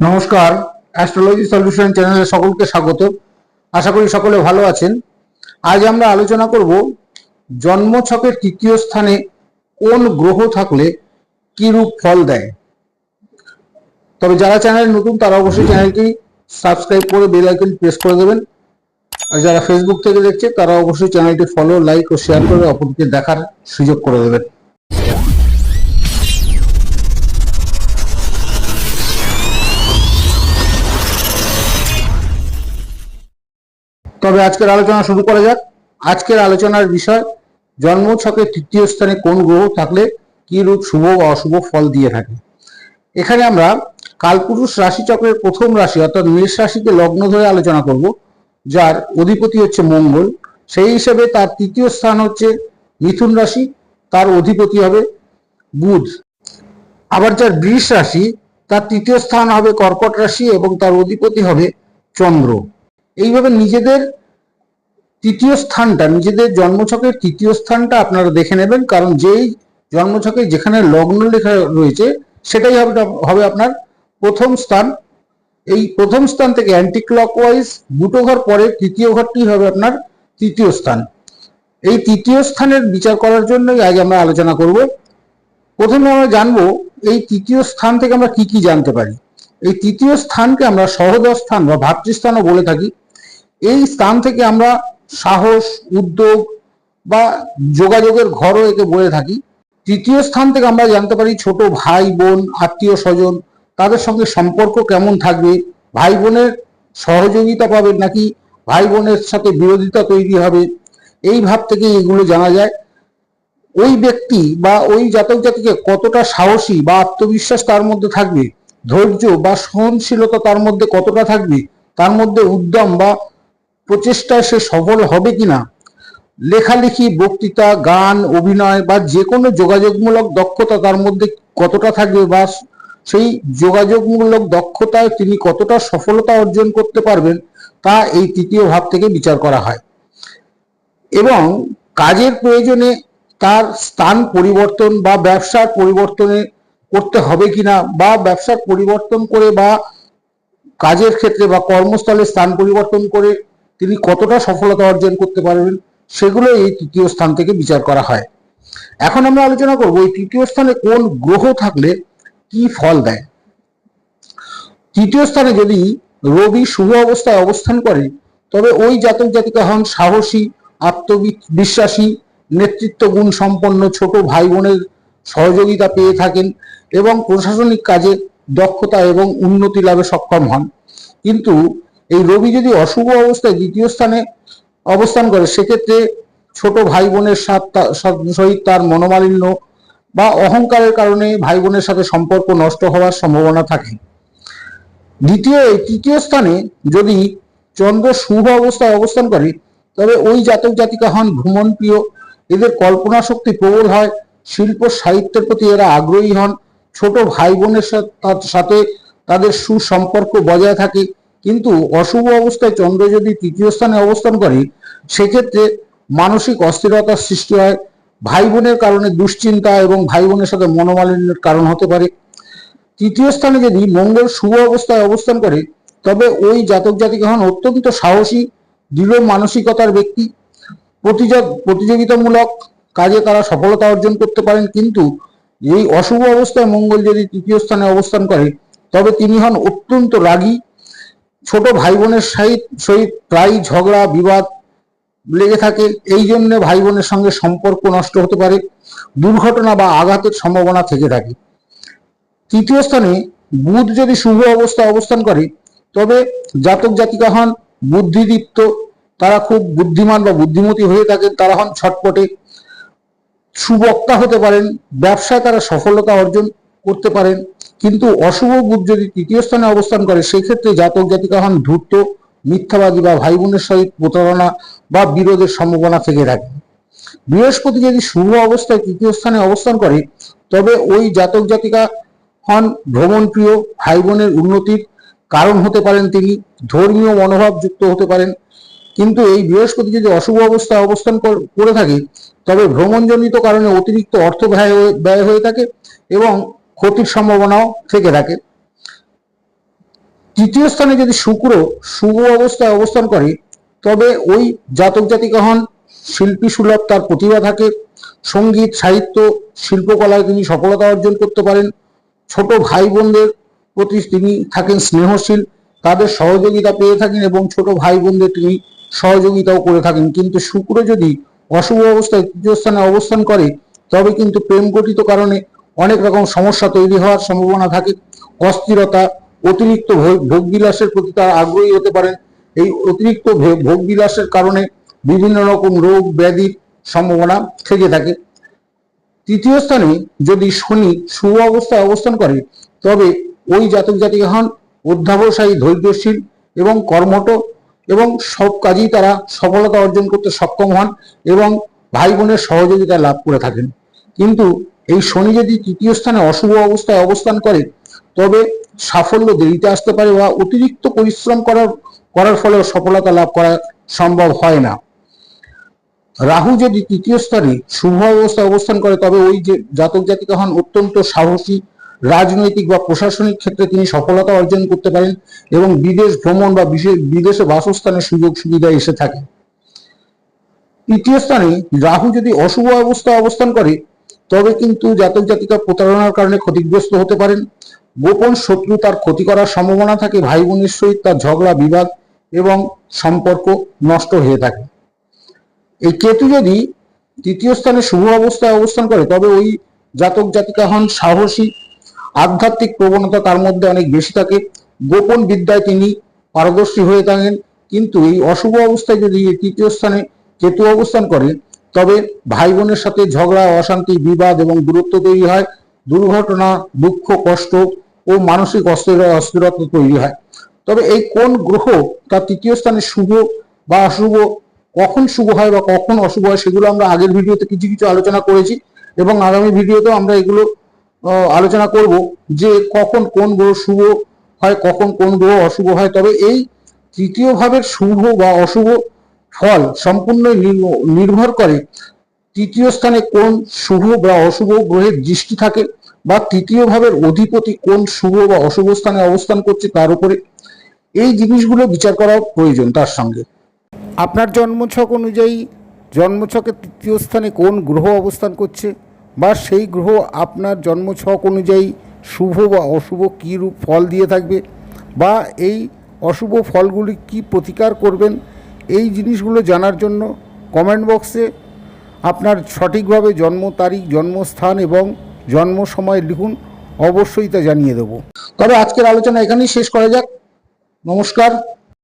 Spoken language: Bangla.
নমস্কার অ্যাস্ট্রোলজি সলিউশন চ্যানেলে সকলকে স্বাগত। আশা করি সকলে ভালো আছেন। আজ আমরা আলোচনা করব জন্মছকের তৃতীয় স্থানে কোন গ্রহ থাকলে কি রূপ ফল দেয়। তবে যারা চ্যানেল নতুন, তারা অবশ্যই চ্যানেলটি সাবস্ক্রাইব করে বেল আইকন প্রেস করে দেবেন। আর যারা ফেসবুক থেকে দেখছে, তারা অবশ্যই চ্যানেলটি ফলো, লাইক ও শেয়ার করে অপরকে দেখার সুযোগ করে দেবেন। তবে আজকের আলোচনা শুরু করা যাক। আজকের আলোচনার বিষয় জন্মছকের তৃতীয় স্থানে কোন গ্রহ থাকলে কি রূপ শুভ বা অশুভ ফল দিয়ে থাকে? এখানে আমরা কালপুরুষ রাশিচক্রের প্রথম রাশি, অর্থাৎ মেষ রাশিকে লগ্ন ধরে আলোচনা করব, যার অধিপতি হচ্ছে মঙ্গল। সেই হিসেবে তার তৃতীয় স্থান হচ্ছে মিথুন রাশি, তার অধিপতি হবে বুধ। আবার যার বৃষ রাশি, তার তৃতীয় স্থান হবে কর্কট রাশি এবং তার অধিপতি হবে চন্দ্র। এইভাবে নিজেদের তৃতীয় স্থানটা, নিজেদের জন্মছকের তৃতীয় স্থানটা আপনারা দেখে নেবেন, কারণ যেই জন্মছকে যেখানে লগ্ন লেখা রয়েছে, সেটাই হবে হবে আপনার প্রথম স্থান। এই প্রথম স্থান থেকে অ্যান্টি ক্লকওয়াইজ দুটো ঘর পরে তৃতীয় ঘরটি হবে আপনার তৃতীয় স্থান। এই তৃতীয় স্থানের বিচার করার জন্যই আজ আমরা আলোচনা করব। প্রথমে আমরা জানব এই তৃতীয় স্থান থেকে আমরা কি কি জানতে পারি। এই তৃতীয় স্থানকে আমরা সহদর স্থান বা ভাতৃস্থানও বলে থাকি। এই স্থান থেকে আমরা সাহস, উদ্যোগ বা যোগাযোগের ঘরও একে বলে থাকি। তৃতীয় স্থান থেকে আমরা জানতে পারি ছোট ভাই, বোন, আত্মীয় স্বজন, তাদের সঙ্গে সম্পর্ক কেমন থাকবে? ভাই বোনের সহযোগিতা পাবেন নাকি? ভাই বোনের সাথে বিরোধিতা তৈরি হবে? এই ভাব থেকে এগুলো জানা যায়। ওই ব্যক্তি বা ওই জাতক জাতিকে কতটা সাহসী বা আত্মবিশ্বাস তার মধ্যে থাকবে? ধৈর্য বা সহনশীলতা তার মধ্যে কতটা থাকবে? তার মধ্যে উদ্যম বা প্রচেষ্টায় সে সফল হবে কিনা? লেখালেখি, বক্তৃতা, গান, অভিনয় বা যে কোনো যোগাযোগমূলক দক্ষতা তার মধ্যে কতটা থাকবে বা সেই যোগাযোগমূলক দক্ষতায় তিনি কতটা সফলতা অর্জন করতে পারবেন তা এই তৃতীয় ভাব থেকে বিচার করা হয়। এবং কাজের প্রয়োজনে তার স্থান পরিবর্তন বা ব্যবসার পরিবর্তনে করতে হবে কিনা বা ব্যবসার পরিবর্তন করে বা কাজের ক্ষেত্রে বা কর্মস্থলে স্থান পরিবর্তন করে তিনি কতটা সফলতা অর্জন করতে পারবেন সেগুলো এই তৃতীয় স্থান থেকে বিচার করা হয়। এখন আমরা আলোচনা করব এই তৃতীয় স্থানে কোন গ্রহ থাকলে কি ফল দেয়। তৃতীয় স্থানে যদি রবি শুভ অবস্থায় অবস্থান করে, তবে ওই জাতক জাতিকা হন সাহসী, আত্মবিশ্বাসী নেতৃত্ব গুণ সম্পন্ন ছোট ভাই বোনের সহযোগিতা পেয়ে থাকেন এবং প্রশাসনিক কাজে দক্ষতা এবং উন্নতি লাভে সক্ষম হন। কিন্তু এই রবি যদি অশুভ অবস্থায় দ্বিতীয় স্থানে অবস্থান করে, সেক্ষেত্রে ছোট ভাই বোনের সহিত তার মনোমালিন্য বা অহংকারের কারণে ভাই বোনের সাথে সম্পর্ক নষ্ট হওয়ার সম্ভাবনা থাকে। দ্বিতীয় তৃতীয় স্থানে যদি চন্দ্র শুভ অবস্থায় অবস্থান করে, তবে ওই জাতক জাতিকা হন ভ্রমণ প্রিয় এদের কল্পনা শক্তি প্রবল হয়, শিল্প সাহিত্যের প্রতি এরা আগ্রহী হন। ছোট ভাই বোনের সাথে তাদের সুসম্পর্ক বজায় থাকে। কিন্তু অশুভ অবস্থায় চন্দ্র যদি তৃতীয় স্থানে অবস্থান করে, সেক্ষেত্রে মানসিক অস্থিরতার সৃষ্টি হয় ভাই বোনের কারণে দুশ্চিন্তা এবং ভাই বোনের সাথে মনোমালিন্যের কারণ হতে পারে। তৃতীয় স্থানে যদি মঙ্গল শুভ অবস্থায় অবস্থান করে, তবে ওই জাতক জাতিকা হন অত্যন্ত সাহসী, দৃঢ় মানসিকতার ব্যক্তি। প্রতিযোগিতামূলক কাজে তারা সফলতা অর্জন করতে পারেন, কিন্তু এই অশুভ অবস্থায় মঙ্গল যদি তৃতীয় স্থানে অবস্থান করে, তবে তিনি হন অত্যন্ত রাগী ছোট ভাই বোনের সহিত সহিত প্রায় ঝগড়া, বিবাদ লেগে থাকে। এই জন্য ভাই বোনের সঙ্গে সম্পর্ক নষ্ট হতে পারে, দুর্ঘটনা বা আঘাতের সম্ভাবনা থেকে থাকে। তৃতীয় স্থানে বুধ যদি শুভ অবস্থায় অবস্থান করে, তবে জাতক জাতিকা হন বুদ্ধিদীপ্ত, তারা খুব বুদ্ধিমান বা বুদ্ধিমতী হয়ে থাকেন, তারা হন ছটপটে। সুবক্তা হতে পারেন, ব্যবসায় তারা সফলতা অর্জন করতে পারেন। কিন্তু অশুভ বুধ যদি তৃতীয় স্থানে অবস্থান করে, সেক্ষেত্রে জাতক জাতিকা হন ধূর্ত, মিথ্যাবাদী বা ভাই বোনের সহিত প্রতারণা বা বিরোধের সম্ভাবনা থেকে থাকে। বৃহস্পতি যদি শুভ অবস্থায় তৃতীয় স্থানে অবস্থান করে, তবে ওই জাতক জাতিকা হন ভ্রমণ প্রিয় ভাই বোনের উন্নতির কারণ হতে পারেন তিনি, ধর্মীয় মনোভাব যুক্ত হতে পারেন। কিন্তু এই বৃহস্পতি যদি অশুভ অবস্থায় অবস্থান করে থাকে, তবে ভ্রমণজনিত কারণে অতিরিক্ত অর্থ ব্যয় ব্যয় হয়ে থাকে এবং ক্ষতির সম্ভাবনাও থেকে থাকে। তৃতীয় স্থানে যদি শুক্র শুভ অবস্থায় অবস্থান করে, তবে ওই জাতক জাতিকা হন, শিল্পী সুলভ তার প্রতিভা থাকে, সংগীত, সাহিত্য, শিল্পকলায় তিনি সফলতা অর্জন করতে পারেন। ছোট ভাই বোনদের প্রতি তিনি থাকেন স্নেহশীল, তাদের সহযোগিতা পেয়ে থাকেন এবং ছোট ভাই বোনদের তিনি সহযোগিতাও করে থাকেন। কিন্তু শুক্র যদি অশুভ অবস্থায় তৃতীয় স্থানে অবস্থান করে, তবে কিন্তু প্রেম গঠিত কারণে অনেক রকম সমস্যা তৈরি হওয়ার সম্ভাবনা থাকে। অস্থিরতা, অতিরিক্ত ভোগ- ভোগবিলাসের প্রতি তারা আগ্রহী হতে পারেন। এই অতিরিক্ত ভোগবিলাসের কারণে বিভিন্ন রকম রোগ ব্যাধির সম্ভাবনা থেকে থাকে। তৃতীয় স্থানে যদি শনি শুভ অবস্থায় অবস্থান করে, তবে ওই জাতক জাতিকা হন অধ্যাবসায়ী, ধৈর্যশীল এবং কর্মঠ এবং সব কাজেই তারা সফলতা অর্জন করতে সক্ষম হন এবং ভাই বোনের সহযোগিতা লাভ করে থাকেন। কিন্তু এই শনি যদি তৃতীয় স্থানে অশুভ অবস্থায় অবস্থান করে, তবে সাফল্য দেরিতে আসতে পারে বা অতিরিক্ত পরিশ্রম করার করার ফলেও সফলতা লাভ করা সম্ভব হয় না। রাহু যদি তৃতীয় স্থানে শুভ অবস্থায় অবস্থান করে, তবে ওই যে জাতক জাতিকা হন অত্যন্ত সাহসী, রাজনৈতিক বা প্রশাসনিক ক্ষেত্রে তিনি সফলতা অর্জন করতে পারেন এবং বিদেশ ভ্রমণ বা বিদেশে বাসস্থানের সুযোগ সুবিধা এসে থাকে। তৃতীয় স্থানে রাহু যদি অশুভ অবস্থায় অবস্থান করে তবে কিন্তু জাতক জাতিকা প্রতারণার কারণে ক্ষতিগ্রস্ত হতে পারেন। গোপন শত্রু তার ক্ষতি করার সম্ভাবনা থাকে ভাই বোনের সহিত তার ঝগড়া, বিবাদ এবং সম্পর্ক নষ্ট হয়ে থাকে। এই কেতু যদি তৃতীয় স্থানে শুভ অবস্থায় অবস্থান করে, তবে ওই জাতক জাতিকা হন সাহসী, আধ্যাত্মিক প্রবণতা তার মধ্যে অনেক বেশি থাকে। গোপন বিদ্যায় তিনি পারদর্শী হয়ে থাকেন, কিন্তু এই অশুভ অবস্থায় যদি তৃতীয় স্থানে কেতু অবস্থান করে তবে ভাই বোনের সাথে ঝগড়া, অশান্তি, বিবাদ এবং দূরত্ব তৈরি হয়, দুর্ঘটনা, দুঃখ, কষ্ট ও মানসিক অস্থির, অস্থিরতা তৈরি হয়। তবে এই কোন গ্রহ তার তৃতীয় স্থানে শুভ বা অশুভ, কখন শুভ হয় বা কখন অশুভ হয় সেগুলো আমরা আগের ভিডিওতে কিছু কিছু আলোচনা করেছি এবং আগামী ভিডিওতেও আমরা এগুলো আলোচনা করব যে কখন কোন গ্রহ শুভ হয়, কখন কোন গ্রহ অশুভ হয়। তবে এই তৃতীয় ভাবের শুভ বা অশুভ ফল সম্পূর্ণ নির্ভ- নির্ভর করে তৃতীয় স্থানে কোন শুভ বা অশুভ গ্রহের দৃষ্টি থাকে বা তৃতীয় ভাবের অধিপতি কোন শুভ বা অশুভ স্থানে অবস্থান করছে তার উপরে। এই জিনিসগুলো বিচার করা প্রয়োজন তার সঙ্গে। আপনার জন্মছক অনুযায়ী জন্মছকের তৃতীয় স্থানে কোন গ্রহ অবস্থান করছে বা সেই গ্রহ আপনার জন্মছক অনুযায়ী শুভ বা অশুভ কী রূপ ফল দিয়ে থাকবে বা এই অশুভ ফলগুলি কি প্রতিকার করবেন এই জিনিসগুলো জানার জন্য কমেন্ট বক্সে আপনার সঠিকভাবে জন্ম তারিখ, জন্মস্থান এবং জন্ম সময় লিখুন, অবশ্যই তা জানিয়ে দেবো। তবে আজকের আলোচনা এখানেই শেষ করা যাক। নমস্কার।